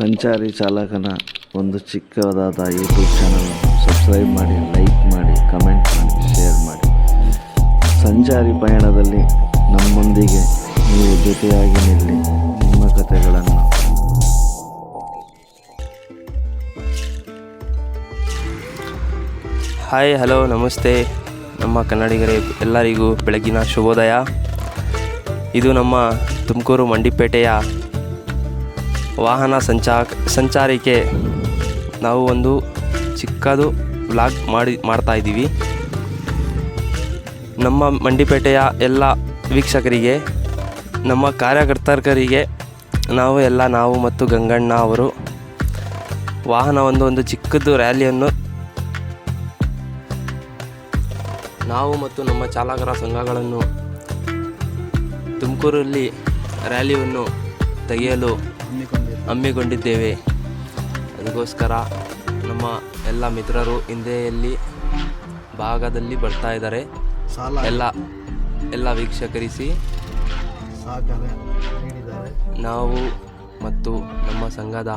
ಸಂಚಾರಿ ಚಾಲಕನ ಒಂದು ಚಿಕ್ಕದಾದ ಯೂಟ್ಯೂಬ್ ಚಾನಲ್ ಸಬ್ಸ್ಕ್ರೈಬ್ ಮಾಡಿ ಲೈಕ್ ಮಾಡಿ ಕಮೆಂಟ್ ಮಾಡಿ ಶೇರ್ ಮಾಡಿ. ಸಂಚಾರಿ ಪಯಣದಲ್ಲಿ ನಮ್ಮೊಂದಿಗೆ ನೀವು ಜೊತೆಯಾಗಿ ನಿಲ್ಲಿ. ನಿಮ್ಮ ಕಥೆಗಳನ್ನು ಹಾಯ್ ಹಲೋ ನಮಸ್ತೆ. ನಮ್ಮ ಕನ್ನಡಿಗರೇ, ಎಲ್ಲರಿಗೂ ಬೆಳಗಿನ ಶುಭೋದಯ. ಇದು ನಮ್ಮ ತುಮಕೂರು ಮಂಡಿಪೇಟೆಯ ವಾಹನ ಸಂಚಾ ಸಂಚಾರಿಕೆ. ನಾವು ಒಂದು ಚಿಕ್ಕದು ವ್ಲಾಗ್ ಮಾಡಿ ಮಾಡ್ತಾ ಇದ್ದೀವಿ. ನಮ್ಮ ಮಂಡಿಪೇಟೆಯ ಎಲ್ಲ ವೀಕ್ಷಕರಿಗೆ, ನಮ್ಮ ಕಾರ್ಯಕರ್ತರಿಗೆ ನಾವು ಎಲ್ಲ ನಾವು ಮತ್ತು ಗಂಗಣ್ಣ ಅವರು ವಾಹನ ಒಂದು ಒಂದು ಚಿಕ್ಕದು ರ್ಯಾಲಿಯನ್ನು ನಾವು ಮತ್ತು ನಮ್ಮ ಚಾಲಕರ ಸಂಘಗಳನ್ನು ತುಮಕೂರಲ್ಲಿ ರ್ಯಾಲಿಯನ್ನು ತೆಗೆಯಲು ಹಮ್ಮಿಕೊಂಡಿದ್ದೇವೆ. ಅದಕ್ಕೋಸ್ಕರ ನಮ್ಮ ಎಲ್ಲ ಮಿತ್ರರು ಹಿಂದೆಯಲ್ಲಿ ಭಾಗದಲ್ಲಿ ಬರ್ತಾ ಇದ್ದಾರೆ. ಎಲ್ಲ ಎಲ್ಲ ವೀಕ್ಷಕರಿಸಿ. ನಾವು ಮತ್ತು ನಮ್ಮ ಸಂಘದ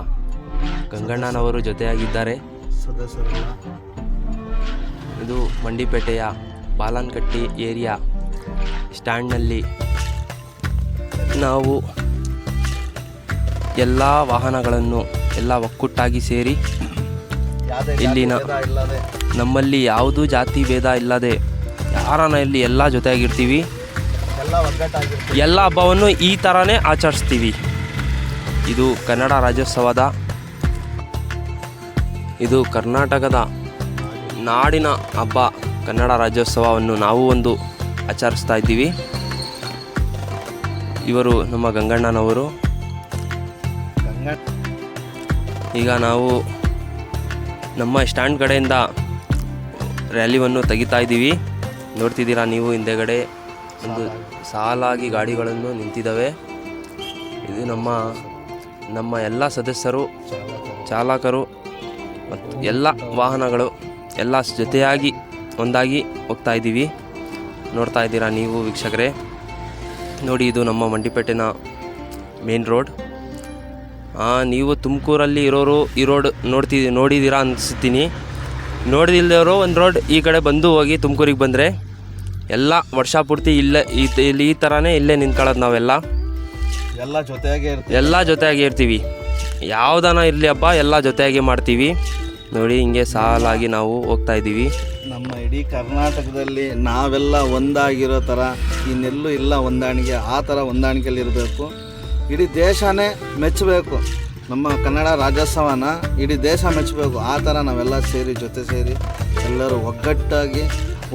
ಗಂಗಣ್ಣನವರು ಜೊತೆಯಾಗಿದ್ದಾರೆ. ಇದು ಮಂಡಿಪೇಟೆಯ ಬಾಲನ್ಕಟ್ಟಿ ಏರಿಯಾ ಸ್ಟ್ಯಾಂಡ್ನಲ್ಲಿ ನಾವು ಎಲ್ಲ ವಾಹನಗಳನ್ನು ಎಲ್ಲ ಒಕ್ಕುಟ್ಟಾಗಿ ಸೇರಿ ಇಲ್ಲಿನ ನಮ್ಮಲ್ಲಿ ಯಾವುದೂ ಜಾತಿ ಭೇದ ಇಲ್ಲದೆ ಯಾರನ್ನ ಇಲ್ಲಿ ಎಲ್ಲ ಜೊತೆಯಾಗಿರ್ತೀವಿ? ಎಲ್ಲ ಹಬ್ಬವನ್ನು ಈ ಥರನೇ ಆಚರಿಸ್ತೀವಿ. ಇದು ಕನ್ನಡ ರಾಜ್ಯೋತ್ಸವದ ಇದು ಕರ್ನಾಟಕದ ನಾಡಿನ ಹಬ್ಬ ಕನ್ನಡ ರಾಜ್ಯೋತ್ಸವವನ್ನು ನಾವು ಒಂದು ಆಚರಿಸ್ತಾ ಇದ್ದೀವಿ. ಇವರು ನಮ್ಮ ಗಂಗಣ್ಣನವರು. ಗಂಗ ಈಗ ನಾವು ನಮ್ಮ ಸ್ಟ್ಯಾಂಡ್ ಕಡೆಯಿಂದ ರ್ಯಾಲಿವನ್ನು ತೆಗಿತಾ ಇದ್ದೀವಿ. ನೋಡ್ತಿದ್ದೀರಾ ನೀವು ಹಿಂದೆಗಡೆ ಒಂದು ಸಾಲಾಗಿ ಗಾಡಿಗಳನ್ನು ನಿಂತಿದ್ದಾವೆ. ಇದು ನಮ್ಮ ನಮ್ಮ ಎಲ್ಲ ಸದಸ್ಯರು, ಚಾಲಕರು ಮತ್ತು ಎಲ್ಲ ವಾಹನಗಳು ಎಲ್ಲ ಜೊತೆಯಾಗಿ ಒಂದಾಗಿ ಹೋಗ್ತಾ ಇದ್ದೀವಿ. ನೋಡ್ತಾ ಇದ್ದೀರಾ ನೀವು ವೀಕ್ಷಕರೇ. ನೋಡಿ ಇದು ನಮ್ಮ ಮಂಡಿಪೇಟೆನ ಮೇನ್ ರೋಡ್ ನೀವು ತುಮಕೂರಲ್ಲಿ ಇರೋರು ಈ ರೋಡ್ ನೋಡ್ತಿ ನೋಡಿದ್ದೀರಾ ಅನಿಸ್ತೀನಿ. ನೋಡಿದಿಲ್ದವರು ಒಂದು ರೋಡ್ ಈ ಕಡೆ ಬಂದು ಹೋಗಿ ತುಮಕೂರಿಗೆ ಬಂದರೆ ಎಲ್ಲ ವರ್ಷ ಪೂರ್ತಿ ಇಲ್ಲೇ ಈ ಇಲ್ಲಿ ಈ ಥರನೇ ಇಲ್ಲೇ ನಿಂತ್ಕೊಳ್ಳೋದು ನಾವೆಲ್ಲ. ಎಲ್ಲ ಜೊತೆಯಾಗಿ ಇರ್ತೀವಿ. ಎಲ್ಲ ಜೊತೆಯಾಗಿ ಇರ್ತೀವಿ. ಯಾವ್ದಾನ ಇರಲಿ ಹಬ್ಬ ಎಲ್ಲ ಜೊತೆಯಾಗಿ ಮಾಡ್ತೀವಿ. ನೋಡಿ ಹಿಂಗೆ ಸಾಲಾಗಿ ನಾವು ಹೋಗ್ತಾ ಇದ್ದೀವಿ. ನಮ್ಮ ಇಡೀ ಕರ್ನಾಟಕದಲ್ಲಿ ನಾವೆಲ್ಲ ಒಂದಾಗಿರೋ ಥರ ಇನ್ನೆಲ್ಲೂ ಇಲ್ಲ ಹೊಂದಾಣಿಕೆ ಆ ಥರ ಹೊಂದಾಣಿಕೆಯಲ್ಲಿ ಇರಬೇಕು. ಇಡೀ ದೇಶನೇ ಮೆಚ್ಚಬೇಕು. ನಮ್ಮ ಕನ್ನಡ ರಾಜ್ಯೋತ್ಸವನ ಇಡೀ ದೇಶ ಮೆಚ್ಚಬೇಕು. ಆ ಥರ ನಾವೆಲ್ಲ ಸೇರಿ, ಜೊತೆ ಸೇರಿ, ಎಲ್ಲರೂ ಒಗ್ಗಟ್ಟಾಗಿ,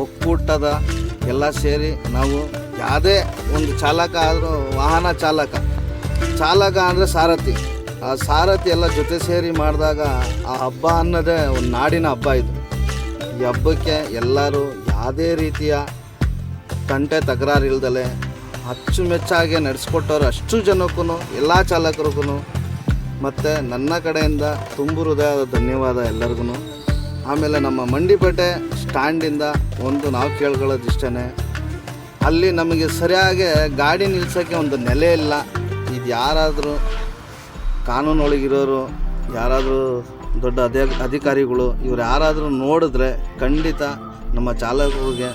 ಒಕ್ಕೂಟದ ಎಲ್ಲ ಸೇರಿ ನಾವು ಯಾವುದೇ ಒಂದು ಚಾಲಕ ಆದರೂ, ವಾಹನ ಚಾಲಕ ಚಾಲಕ ಅಂದರೆ ಸಾರಥಿ. ಆ ಸಾರಥಿ ಎಲ್ಲ ಜೊತೆ ಸೇರಿ ಮಾಡಿದಾಗ ಆ ಹಬ್ಬ ಅನ್ನೋದೇ ಒಂದು ನಾಡಿನ ಹಬ್ಬ ಇದು. ಈ ಹಬ್ಬಕ್ಕೆ ಎಲ್ಲರೂ ಯಾವುದೇ ರೀತಿಯ ತಂಟೆ ತಕರಾರು ಇಲ್ದಲೆ ಅಚ್ಚುಮೆಚ್ಚಾಗಿ ನಡೆಸ್ಕೊಟ್ಟವ್ರು ಅಷ್ಟು ಜನಕ್ಕೂ, ಎಲ್ಲ ಚಾಲಕರಿಗೂ, ಮತ್ತು ನನ್ನ ಕಡೆಯಿಂದ ತುಂಬು ಹೃದಯದ ಧನ್ಯವಾದ ಎಲ್ಲರಿಗೂ. ಆಮೇಲೆ ನಮ್ಮ ಮಂಡಿಪೇಟೆ ಸ್ಟ್ಯಾಂಡಿಂದ ಒಂದು ನಾವು ಕೇಳ್ಕೊಳ್ಳೋದು ಇಷ್ಟೇ ಅಲ್ಲಿ ನಮಗೆ ಸರಿಯಾಗಿ ಗಾಡಿ ನಿಲ್ಸೋಕ್ಕೆ ಒಂದು ನೆಲೆ ಇಲ್ಲ. ಇದು ಯಾರಾದರೂ ಕಾನೂನೊಳಗಿರೋರು, ಯಾರಾದರೂ ದೊಡ್ಡ ಅಧಿಕಾರಿಗಳು, ಇವ್ರು ಯಾರಾದರೂ ನೋಡಿದ್ರೆ ಖಂಡಿತ ನಮ್ಮ ಚಾಲಕರಿಗೆ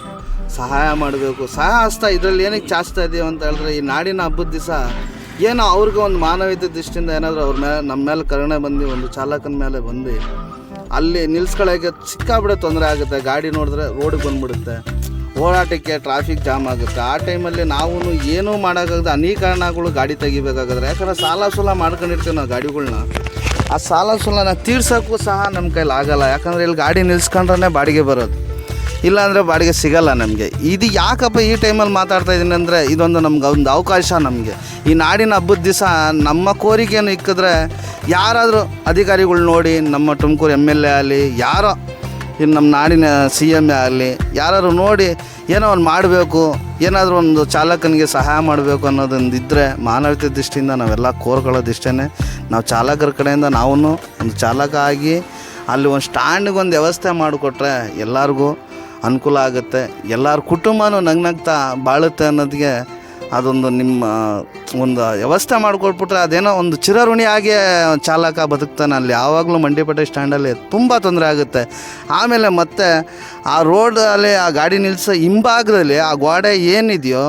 ಸಹಾಯ ಮಾಡಬೇಕು. ಸಹಾಯ ಹಸ್ತ ಇದರಲ್ಲಿ ಏನಕ್ಕೆ ಚಾಚ್ತಾ ಇದೀವಿ ಅಂತ ಹೇಳಿದ್ರೆ ಈ ನಾಡಿನ ಹಬ್ಬದ ದಿವಸ ಏನೋ ಅವ್ರಿಗೆ ಒಂದು ಮಾನವೀಯತೆ ದೃಷ್ಟಿಯಿಂದ ಏನಾದರೂ ಅವ್ರ ಮೇಲೆ ನಮ್ಮ ಮೇಲೆ ಕರುಣೆ ಬಂದು, ಒಂದು ಚಾಲಕನ ಮೇಲೆ ಬಂದು, ಅಲ್ಲಿ ನಿಲ್ಸ್ಕೊಳ್ಳೋಕೆ ಸಿಕ್ಕಾಬಿಡೆ ತೊಂದರೆ ಆಗುತ್ತೆ. ಗಾಡಿ ನೋಡಿದ್ರೆ ರೋಡಿಗೆ ಬಂದ್ಬಿಡುತ್ತೆ. ಓಡಾಟಕ್ಕೆ ಟ್ರಾಫಿಕ್ ಜಾಮ್ ಆಗುತ್ತೆ. ಆ ಟೈಮಲ್ಲಿ ನಾವು ಏನೂ ಅನೇಕ ಅನೀಕರಣಗಳು ಗಾಡಿ ತೆಗಿಬೇಕಾಗಿದ್ರೆ ಯಾಕಂದ್ರೆ ಸಾಲ ಸೂಲ ಮಾಡ್ಕೊಂಡಿರ್ತೀವಿ ನಾವು ಗಾಡಿಗಳ್ನ. ಆ ಸಾಲ ಸೂಲನ ತೀರ್ಸೋಕ್ಕೂ ಸಹ ನಮ್ಮ ಕೈಲಿ ಆಗಲ್ಲ. ಯಾಕಂದರೆ ಇಲ್ಲಿ ಗಾಡಿ ನಿಲ್ಸ್ಕೊಂಡ್ರೆ ಬಾಡಿಗೆ ಬರೋದು. ಇಲ್ಲಾಂದರೆ ಬಾಡಿಗೆ ಸಿಗಲ್ಲ ನಮಗೆ. ಇದು ಯಾಕಪ್ಪ ಈ ಟೈಮಲ್ಲಿ ಮಾತಾಡ್ತಾ ಇದ್ದೀನಿ ಅಂದರೆ ಇದೊಂದು ನಮ್ಗೆ ಒಂದು ಅವಕಾಶ ನಮಗೆ. ಈ ನಾಡಿನ ಹಬ್ಬದ ದಿವಸ ನಮ್ಮ ಕೋರಿಕೆಯನ್ನು ಇಕ್ಕಿದ್ರೆ ಯಾರಾದರೂ ಅಧಿಕಾರಿಗಳು ನೋಡಿ ನಮ್ಮ ತುಮಕೂರು ಎಂ ಎಲ್ ಎ ಆಗಲಿ, ಯಾರೋ ಇನ್ನು ನಮ್ಮ ನಾಡಿನ ಸಿ ಎಂ ಎ ಆಗಲಿ, ಯಾರಾದ್ರು ನೋಡಿ ಏನೋ ಒಂದು ಮಾಡಬೇಕು, ಏನಾದರೂ ಒಂದು ಚಾಲಕನಿಗೆ ಸಹಾಯ ಮಾಡಬೇಕು ಅನ್ನೋದೊಂದು ಇದ್ದರೆ ಮಾನವೀಯತೆ ದೃಷ್ಟಿಯಿಂದ ನಾವೆಲ್ಲ ಕೋರ್ಕೊಳ್ಳೋದು ಇಷ್ಟೇ ನಾವು ಚಾಲಕರ ಕಡೆಯಿಂದ ನಾವು ಒಂದು ಚಾಲಕ ಆಗಿ ಅಲ್ಲಿ ಒಂದು ಸ್ಟ್ಯಾಂಡಿಗೆ ಒಂದು ವ್ಯವಸ್ಥೆ ಮಾಡಿಕೊಟ್ರೆ ಎಲ್ಲರಿಗೂ ಅನುಕೂಲ ಆಗುತ್ತೆ. ಎಲ್ಲರ ಕುಟುಂಬನೂ ನಗ್ನಗ್ತಾ ಬಾಳುತ್ತೆ ಅನ್ನೋದಕ್ಕೆ ಅದೊಂದು ನಿಮ್ಮ, ಒಂದು ವ್ಯವಸ್ಥೆ ಮಾಡಿಕೊಟ್ಬಿಟ್ರೆ ಅದೇನೋ ಒಂದು ಚಿರಋಣಿಯಾಗಿ ಚಾಲಕ ಬದುಕ್ತಾನೆ ಅಲ್ಲಿ. ಯಾವಾಗಲೂ ಮಂಡಿಪೇಟೆ ಸ್ಟ್ಯಾಂಡಲ್ಲಿ ತುಂಬ ತೊಂದರೆ ಆಗುತ್ತೆ. ಆಮೇಲೆ ಮತ್ತೆ ಆ ರೋಡಲ್ಲಿ ಆ ಗಾಡಿ ನಿಲ್ಲಿಸೋ ಹಿಂಭಾಗದಲ್ಲಿ ಆ ಗೋಡೆ ಏನಿದೆಯೋ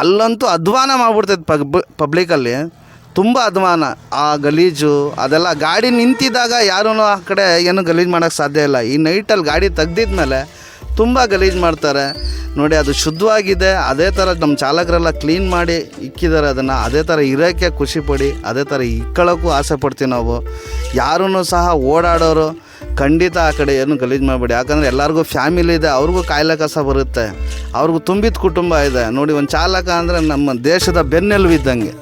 ಅಲ್ಲಂತೂ ಅಧ್ವಾನ ಮಾಡಿಬಿಡ್ತೈತೆ ಪಬ್ ಪಬ್ಲಿಕಲ್ಲಿ ತುಂಬ ಅಧ್ವಾನ. ಆ ಗಲೀಜು, ಅದೆಲ್ಲ ಗಾಡಿ ನಿಂತಿದ್ದಾಗ ಯಾರೂ ಆ ಕಡೆ ಏನು ಗಲೀಜು ಮಾಡೋಕ್ಕೆ ಸಾಧ್ಯ ಇಲ್ಲ. ಈ ನೈಟಲ್ಲಿ ಗಾಡಿ ತೆಗ್ದಿದ್ಮೇಲೆ ತುಂಬ ಗಲೀಜು ಮಾಡ್ತಾರೆ. ನೋಡಿ, ಅದು ಶುದ್ಧವಾಗಿದೆ. ಅದೇ ಥರ ನಮ್ಮ ಚಾಲಕರೆಲ್ಲ ಕ್ಲೀನ್ ಮಾಡಿ ಇಕ್ಕಿದ್ದಾರೆ ಅದನ್ನು. ಅದೇ ಥರ ಇರೋಕ್ಕೆ ಖುಷಿಪಡಿ ಅದೇ ಥರ ಇಕ್ಕೊಳ್ಳೋಕ್ಕೂ ಆಸೆ ಪಡ್ತೀವಿ ನಾವು. ಯಾರೂ ಸಹ ಓಡಾಡೋರು ಖಂಡಿತ ಆ ಕಡೆ ಏನು ಗಲೀಜು ಮಾಡಬೇಡಿ. ಯಾಕಂದರೆ ಎಲ್ಲರಿಗೂ ಫ್ಯಾಮಿಲಿ ಇದೆ, ಅವ್ರಿಗೂ ಕಾಯಿಲೆ ಕಸ ಬರುತ್ತೆ. ಅವ್ರಿಗೂ ತುಂಬಿದ ಕುಟುಂಬ ಇದೆ. ನೋಡಿ, ಒಂದು ಚಾಲಕ ಅಂದರೆ ನಮ್ಮ ದೇಶದ ಬೆನ್ನೆಲುಬು ಇದ್ದಂಗೆ.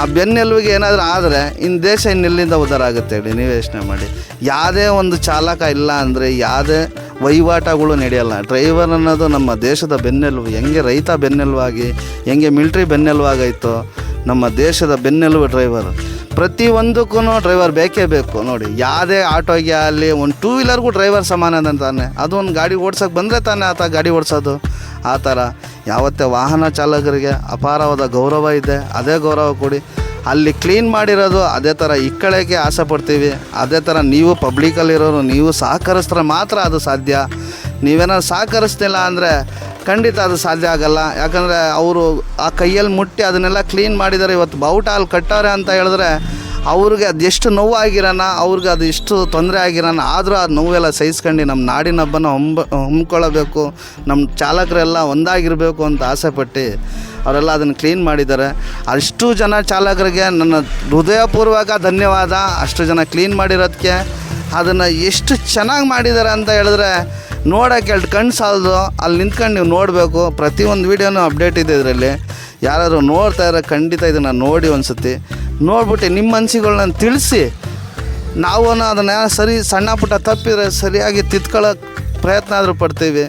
ಆ ಬೆನ್ನೆಲುವಿಗೆ ಏನಾದರೂ ಆದರೆ ಇನ್ನು ದೇಶ ಇನ್ನೆಲ್ಲಿಂದ ಉದ್ಧಾರ ಆಗುತ್ತೆ ಹೇಳಿ, ನೀವು ಯೋಚನೆ ಮಾಡಿ. ಯಾವುದೇ ಒಂದು ಚಾಲಕ ಇಲ್ಲ ಅಂದರೆ ಯಾವುದೇ ವಹಿವಾಟಗಳು ನಡೆಯಲ್ಲ. ಡ್ರೈವರ್ ಅನ್ನೋದು ನಮ್ಮ ದೇಶದ ಬೆನ್ನೆಲುಬು. ಹೆಂಗೆ ರೈತ ಬೆನ್ನೆಲುವಾಗಿ, ಹೆಂಗೆ ಮಿಲ್ಟ್ರಿ ಬೆನ್ನೆಲುವಾಗೈತೋ ನಮ್ಮ ದೇಶದ ಬೆನ್ನೆಲುಬು ಡ್ರೈವರ್. ಪ್ರತಿಯೊಂದಕ್ಕೂ ಡ್ರೈವರ್ ಬೇಕೇ ಬೇಕು ನೋಡಿ. ಯಾವುದೇ ಆಟೋಗೆ ಅಲ್ಲಿ ಒಂದು ಟೂ ವೀಲರ್ಗೂ ಡ್ರೈವರ್ ಸಮಾನ ತಾನೆ. ಅದು ಒಂದು ಗಾಡಿ ಓಡ್ಸೋಕೆ ಬಂದರೆ ತಾನೇ ಆತ ಗಾಡಿ ಓಡಿಸೋದು. ಆ ಥರ. ಯಾವತ್ತೇ ವಾಹನ ಚಾಲಕರಿಗೆ ಅಪಾರವಾದ ಗೌರವ ಇದೆ, ಅದೇ ಗೌರವ ಕೊಡಿ. ಅಲ್ಲಿ ಕ್ಲೀನ್ ಮಾಡಿರೋದು ಅದೇ ಥರ ಇಕ್ಕಳಕ್ಕೆ ಆಸೆ ಪಡ್ತೀವಿ. ಅದೇ ಥರ ನೀವು ಪಬ್ಲಿಕಲ್ಲಿರೋರು ನೀವು ಸಹಕರಿಸಿದ್ರೆ ಮಾತ್ರ ಅದು ಸಾಧ್ಯ. ನೀವೇನಾದ್ರು ಸಹಕರಿಸ್ತಿಲ್ಲ ಅಂದರೆ ಖಂಡಿತ ಅದು ಸಾಧ್ಯ ಆಗಲ್ಲ. ಯಾಕಂದರೆ ಅವರು ಆ ಕೈಯಲ್ಲಿ ಮುಟ್ಟಿ ಅದನ್ನೆಲ್ಲ ಕ್ಲೀನ್ ಮಾಡಿದ್ದಾರೆ. ಇವತ್ತು ಬಾವುಟ ಅಲ್ಲಿ ಕಟ್ಟವ್ರೆ ಅಂತ ಹೇಳಿದ್ರೆ ಅವ್ರಿಗೆ ಅದೆಷ್ಟು ನೋವು ಆಗಿರೋಣ ಅವ್ರಿಗೆ ಅದು ಎಷ್ಟು ತೊಂದರೆ ಆಗಿರೋಣ ಆದರೂ ಆ ನೋವೆಲ್ಲ ಸಹಿಸ್ಕೊಂಡು ನಮ್ಮ ನಾಡಿನ ಹಬ್ಬನ ಹೊಂಬ, ಹಮ್ಮಿಕೊಳ್ಳಬೇಕು, ನಮ್ಮ ಚಾಲಕರೆಲ್ಲ ಒಂದಾಗಿರಬೇಕು ಅಂತ ಆಸೆಪಟ್ಟು ಅವರೆಲ್ಲ ಅದನ್ನು ಕ್ಲೀನ್ ಮಾಡಿದ್ದಾರೆ. ಅಷ್ಟು ಜನ ಚಾಲಕರಿಗೆ ನನ್ನ ಹೃದಯಪೂರ್ವಕ ಧನ್ಯವಾದ. ಅಷ್ಟು ಜನ ಕ್ಲೀನ್ ಮಾಡಿರೋದಕ್ಕೆ ಅದನ್ನು ಎಷ್ಟು ಚೆನ್ನಾಗಿ ಮಾಡಿದ್ದಾರೆ ಅಂತ ಹೇಳಿದ್ರೆ ನೋಡೋಕೆ ಎರಡು ಕಣ್ಣು ಸಾಲದು. ಅಲ್ಲಿ ನಿಂತ್ಕೊಂಡು ನೀವು ನೋಡಬೇಕು. ಪ್ರತಿಯೊಂದು ವೀಡಿಯೋನೂ ಅಪ್ಡೇಟ್ ಇದೆ ಇದರಲ್ಲಿ. ಯಾರಾದರೂ ನೋಡ್ತಾ ಇರೋ ಖಂಡಿತ ಇದನ್ನು ನೋಡಿ ಒಂದು ನೋಡ್ಬಿಟ್ಟು ನಿಮ್ಮ ಮನಸ್ಸುಗಳನ್ನ ತಿಳಿಸಿ. ನಾವು ಅದನ್ನು ಸರಿ ಸಣ್ಣ ಪುಟ್ಟ ತಪ್ಪಿದ್ರೆ ಸರಿಯಾಗಿ ತಿದ್ಕೊಳ್ಳೋಕ್ಕೆ ಪ್ರಯತ್ನ ಆದರೂ ಪಡ್ತೀವಿ.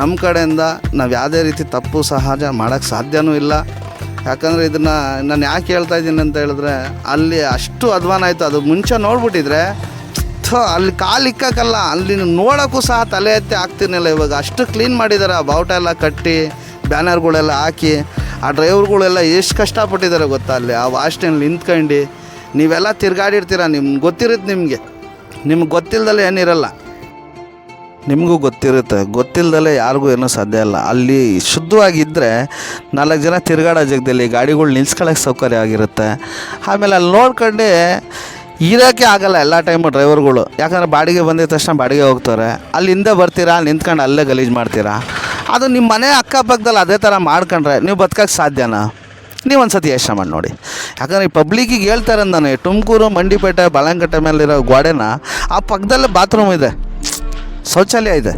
ನಮ್ಮ ಕಡೆಯಿಂದ ನಾವು ಯಾವುದೇ ರೀತಿ ತಪ್ಪು ಸಹಜ ಮಾಡೋಕ್ಕೆ ಸಾಧ್ಯವೂ ಇಲ್ಲ. ಯಾಕಂದರೆ ಇದನ್ನು ನಾನು ಯಾಕೆ ಹೇಳ್ತಾ ಇದ್ದೀನಿ ಅಂತ ಹೇಳಿದ್ರೆ ಅಲ್ಲಿ ಅಷ್ಟು ಅಧ್ವಾನ ಆಯಿತು. ಅದು ಮುಂಚೆ ನೋಡ್ಬಿಟ್ಟಿದ್ರೆ ಅಲ್ಲಿ ಕಾಲು ಇಕ್ಕಲ್ಲ ಅಲ್ಲಿ ನೋಡೋಕ್ಕೂ ಸಹ ತಲೆ ಎತ್ತಿ ಆಗ್ತಿರ್ಲಿಲ್ಲ ಇವಾಗ. ಅಷ್ಟು ಕ್ಲೀನ್ ಮಾಡಿದ್ದಾರೆ ಆ ಬಾವುಟ ಎಲ್ಲ ಕಟ್ಟಿ ಬ್ಯಾನರ್ಗಳೆಲ್ಲ ಹಾಕಿ. ಆ ಡ್ರೈವರ್ಗಳೆಲ್ಲ ಎಷ್ಟು ಕಷ್ಟಪಟ್ಟಿದ್ದಾರೆ ಗೊತ್ತಾ ಅಲ್ಲಿ? ಆ ವಾಸ್ಟಿನಲ್ಲಿ ನಿಂತ್ಕೊಂಡು ನೀವೆಲ್ಲ ತಿರ್ಗಾಡಿರ್ತೀರ? ನಿಮ್ಗೆ ಗೊತ್ತಿರುತ್ತೆ ನಿಮಗೆ. ನಿಮ್ಗೆ ಗೊತ್ತಿಲ್ಲದಲ್ಲೇ ಏನಿರಲ್ಲ ನಿಮಗೂ ಗೊತ್ತಿರುತ್ತೆ. ಗೊತ್ತಿಲ್ಲದಲ್ಲೇ ಯಾರಿಗೂ ಏನೂ ಸಾಧ್ಯ ಇಲ್ಲ. ಅಲ್ಲಿ ಶುದ್ಧವಾಗಿದ್ದರೆ ನಾಲ್ಕು ಜನ ತಿರುಗಾಡೋ ಜಾಗದಲ್ಲಿ ಗಾಡಿಗಳು ನಿಲ್ಸ್ಕೊಳ್ಳೋಕೆ ಸೌಕರ್ಯ ಆಗಿರುತ್ತೆ. ಆಮೇಲೆ ಅಲ್ಲಿ ನೋಡ್ಕೊಂಡು ಇರೋಕ್ಕೆ ಆಗಲ್ಲ ಎಲ್ಲ ಟೈಮು ಡ್ರೈವರ್ಗಳು. ಯಾಕಂದರೆ ಬಾಡಿಗೆ ಬಂದಿದ ತಕ್ಷಣ ಬಾಡಿಗೆ ಹೋಗ್ತಾರೆ. ಅಲ್ಲಿ ಹಿಂದೆ ಬರ್ತೀರಾ? ನಿಂತ್ಕೊಂಡು ಅಲ್ಲೇ ಗಲೀಜು ಮಾಡ್ತೀರಾ? ಅದು ನಿಮ್ಮ ಮನೆ ಅಕ್ಕಪಕ್ಕದಲ್ಲಿ ಅದೇ ಥರ ಮಾಡ್ಕೊಂಡ್ರೆ ನೀವು ಬದುಕೋಕ್ಕೆ ಸಾಧ್ಯನಾ? ನೀವು ಒಂದು ಸತಿ ಯೋಚನೆ ಮಾಡಿ ನೋಡಿ. ಯಾಕಂದರೆ ಈ ಪಬ್ಲಿಕ್ಕಿಗೆ ಹೇಳ್ತಾರೆ ನಾನು ತುಮಕೂರು ಮಂಡಿಪೇಟೆ ಬಾಳಂಕಟ್ಟೆ ಮೇಲಿರೋ ಗೋಡೆನ ಆ ಪಕ್ಕದಲ್ಲೇ ಬಾತ್ರೂಮ್ ಇದೆ. ಶೌಚಾಲಯ ಇದೆ.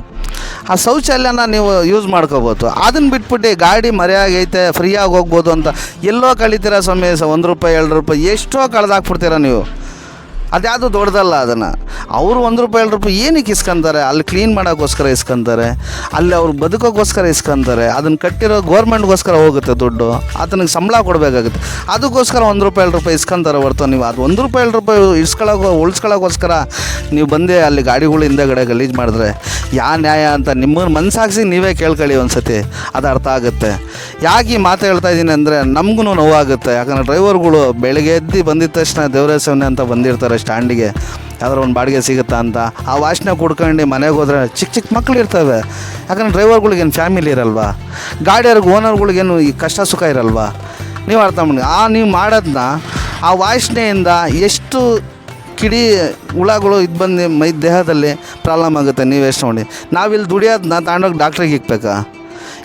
ಆ ಶೌಚಾಲಯನ ನೀವು ಯೂಸ್ ಮಾಡ್ಕೋಬೋದು. ಅದನ್ನು ಬಿಟ್ಬಿಟ್ಟು ಗಾಡಿ ಮರೆಯಾಗೈತೆ ಫ್ರೀಯಾಗಿ ಹೋಗ್ಬೋದು ಅಂತ ಎಲ್ಲೋ ಕಳೀತೀರಾ ಸ್ವಾಮಿ ಒಂದು ರೂಪಾಯಿ, ಎರಡು ರೂಪಾಯಿ, ಎಷ್ಟೋ ಕಳೆದಾಕ್ಬಿಡ್ತೀರ ನೀವು. ಅದ್ಯಾವುದು ದೊಡ್ಡದಲ್ಲ ಅದನ್ನು. ಅವರು ಒಂದು ರೂಪಾಯಿ, ಎರಡು ರೂಪಾಯಿ ಏನಕ್ಕೆ ಇಸ್ಕೊಂತಾರೆ? ಅಲ್ಲಿ ಕ್ಲೀನ್ ಮಾಡೋಕ್ಕೋಸ್ಕರ ಇಸ್ಕೊಂತಾರೆ? ಅಲ್ಲಿ ಅವ್ರು ಬದುಕೋಕ್ಕೋಸ್ಕರ ಇಸ್ಕೊಂತಾರೆ? ಅದನ್ನು ಕಟ್ಟಿರೋ ಗೋರ್ಮೆಂಟ್ಗೋಸ್ಕರ ಹೋಗುತ್ತೆ ದುಡ್ಡು. ಆತನಿಗೆ ಸಂಬಳ ಕೊಡಬೇಕಾಗುತ್ತೆ. ಅದಕ್ಕೋಸ್ಕರ ಒಂದು ರೂಪಾಯಿ, ಎರಡು ರೂಪಾಯಿ ಇಸ್ಕೊಂತಾರೆ ಹೊರ್ತು ನೀವು. ಅದು ಒಂದು ರೂಪಾಯಿ, ಎರಡು ರೂಪಾಯಿ ಇಸ್ಕೊಳ್ಳೋಕೆ ಉಳಿಸ್ಕೊಳ್ಳೋಕ್ಕೋಸ್ಕರ ನೀವು ಬಂದೇ ಅಲ್ಲಿ ಗಾಡಿಗಳು ಹಿಂದೆಗಡೆ ಗಲೀಜು ಮಾಡಿದ್ರೆ ಯಾ ನ್ಯಾಯ ಅಂತ ನಿಮ್ಮ ಮನಸ್ಸಾಗಿಸಿ ನೀವೇ ಕೇಳ್ಕೊಳ್ಳಿ ಒಂದು ಸತಿ ಅದು ಅರ್ಥ ಆಗುತ್ತೆ. ಯಾಕೆ ಈ ಮಾತು ಹೇಳ್ತಾ ಇದ್ದೀನಿ ಅಂದರೆ ನಮಗೂ ನೋವಾಗುತ್ತೆ. ಯಾಕಂದರೆ ಡ್ರೈವರ್ಗಳು ಬೆಳಗ್ಗೆ ಎದ್ದು ಬಂದಿದ್ದ ತಕ್ಷಣ ದೇವರ ಸೇವನೆ ಅಂತ ಬಂದಿರ್ತಾರೆ. ಸ್ಟ್ಯಾಂಡಿಗೆ ಯಾವ್ದಾರು ಒಂದು ಬಾಡಿಗೆ ಸಿಗುತ್ತಾ ಅಂತ, ಆ ವಾಸನೆ ಕುಡ್ಕೊಂಡು ಮನೆಗೆ ಹೋದ್ರೆ ಚಿಕ್ಕ ಚಿಕ್ಕ ಮಕ್ಳು ಇರ್ತವೆ. ಯಾಕಂದ್ರೆ ಡ್ರೈವರ್ಗಳಿಗೇನು ಫ್ಯಾಮಿಲಿ ಇರಲ್ವಾ? ಗಾಡಿಯವ್ರಿಗೆ ಓನರ್ಗಳಿಗೇನು ಈ ಕಷ್ಟ ಸುಖ ಇರಲ್ವಾ? ನೀವು ಅರ್ಥ ಮಾಡಿ ಆ ನೀವು ಮಾಡೋದನ್ನ ಆ ವಾಸನೆಯಿಂದ ಎಷ್ಟು ಕಿಡಿ ಹುಳಗಳು ಇದು ಬಂದು ಮೈ ದೇಹದಲ್ಲಿ ಪ್ರಾಬ್ಲಮ್ ಆಗುತ್ತೆ, ನೀವು ಎಷ್ಟು ನೋಡಿ ನಾವಿಲ್ಲಿ ದುಡಿಯೋದನ್ನ ತಾಂಡೋಗಿ ಡಾಕ್ಟ್ರಿಗೆ ಇಕ್ಬೇಕಾ?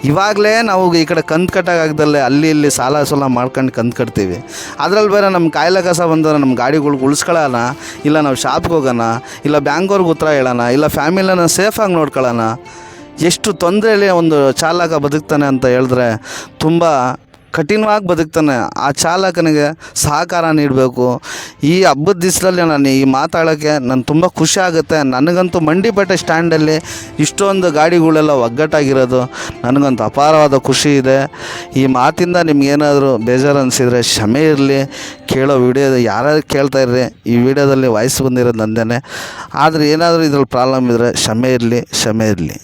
ಇವಾಗಲೇ ನಾವು ಈ ಕಡೆ ಕಂತು ಕಟ್ಟೋಕ್ಕಾಗ್ದಲ್ಲೇ ಅಲ್ಲಿ ಇಲ್ಲಿ ಸಾಲ ಸೋಲ ಮಾಡ್ಕೊಂಡು ಕಂತು ಕಟ್ತೀವಿ. ಅದ್ರಲ್ಲಿ ಬೇರೆ ನಮ್ಮ ಕಾಯಿಲೆ ಕಸ ಬಂದರೆ ನಮ್ಮ ಗಾಡಿಗಳ್ಗೆ ಉಳಿಸ್ಕೊಳ್ಳೋಣ ಇಲ್ಲ ನಾವು ಶಾಪ್ಗೆ ಹೋಗೋಣ, ಇಲ್ಲ ಬ್ಯಾಂಕ್ವ್ರಿಗೆ ಉತ್ತರ ಹೇಳೋಣ, ಇಲ್ಲ ಫ್ಯಾಮಿಲಿನ ಸೇಫಾಗಿ ನೋಡ್ಕೊಳ್ಳೋಣ ಎಷ್ಟು ತೊಂದರೆಯಲ್ಲಿ ಒಂದು ಚಾಲಕ ಬದುಕ್ತಾನೆ ಅಂತ ಹೇಳಿದ್ರೆ ತುಂಬ ಕಠಿಣವಾಗಿ ಬದುಕ್ತಾನೆ. ಆ ಚಾಲಕನಿಗೆ ಸಹಕಾರ ನೀಡಬೇಕು. ಈ ಹಬ್ಬದ ದಿವಸದಲ್ಲಿ ನಾನು ಈ ಮಾತಾಡೋಕ್ಕೆ ನಾನು ತುಂಬ ಖುಷಿ ಆಗುತ್ತೆ. ನನಗಂತೂ ಮಂಡಿಪೇಟೆ ಸ್ಟ್ಯಾಂಡಲ್ಲಿ ಇಷ್ಟೊಂದು ಗಾಡಿಗಳೆಲ್ಲ ಒಗ್ಗಟ್ಟಾಗಿರೋದು ನನಗಂತೂ ಅಪಾರವಾದ ಖುಷಿ ಇದೆ. ಈ ಮಾತಿಂದ ನಿಮ್ಗೇನಾದರೂ ಬೇಜಾರು ಅನಿಸಿದರೆ ಕ್ಷಮೆ ಇರಲಿ. ಕೇಳೋ ವಿಡಿಯೋ ಯಾರ್ಯಾರು ಕೇಳ್ತಾ ಇರ್ರಿ, ಈ ವಿಡಿಯೋದಲ್ಲಿ ವಾಯ್ಸ್ ಬಂದಿರೋದು ನಂದೇ ಆದರೆ ಏನಾದರೂ ಇದ್ರಲ್ಲಿ ಪ್ರಾಬ್ಲಮ್ ಇದ್ದರೆ ಕ್ಷಮೆ ಇರಲಿ ಕ್ಷಮೆ ಇರಲಿ.